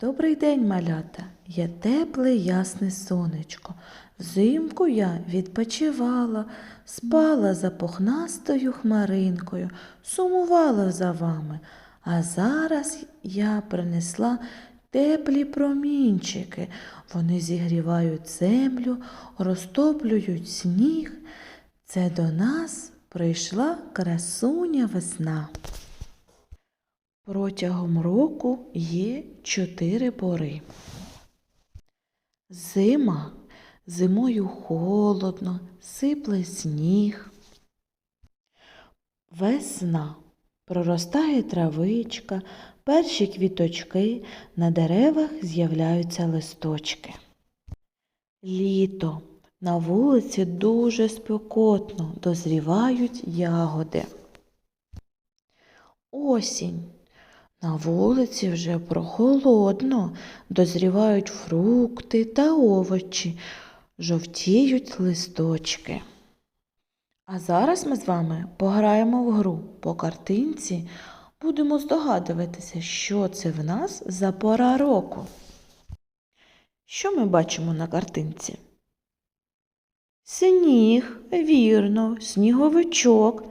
Добрий день, малята! Я тепле ясне сонечко. Взимку я відпочивала, спала за пухнастою хмаринкою, сумувала за вами. А зараз я принесла теплі промінчики. Вони зігрівають землю, розтоплюють сніг. Це до нас прийшла красуня весна. Протягом року є чотири пори. Зима. Зимою холодно, сипле сніг. Весна. Проростає травичка, перші квіточки, на деревах з'являються листочки. Літо. На вулиці дуже спекотно, дозрівають ягоди. Осінь. На вулиці вже прохолодно, дозрівають фрукти та овочі, жовтіють листочки. А зараз ми з вами пограємо в гру по картинці, будемо здогадуватися, що це в нас за пора року. Що ми бачимо на картинці? Сніг, вірно, сніговичок.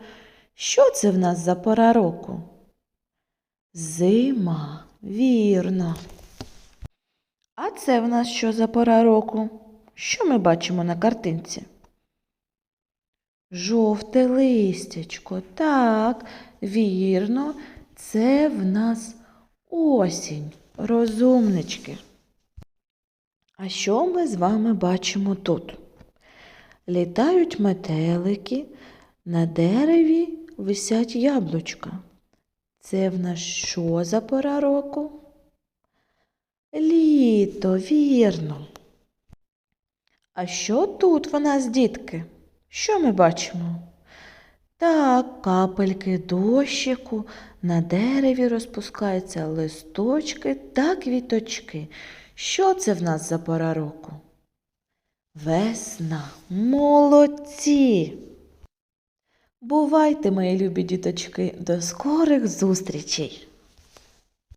Що це в нас за пора року? Зима, вірно. А це в нас що за пора року? Що ми бачимо на картинці? Жовте листячко. Так, вірно, це в нас осінь, розумнички. А що ми з вами бачимо тут? Літають метелики, на дереві висять яблучка. Це в нас що за пора року? Літо, вірно. А що тут в нас, дітки? Що ми бачимо? Так, капельки дощику, на дереві розпускаються листочки та квіточки. Що це в нас за пора року? Весна, молодці! Бувайте, мої любі діточки, до скорих зустрічей!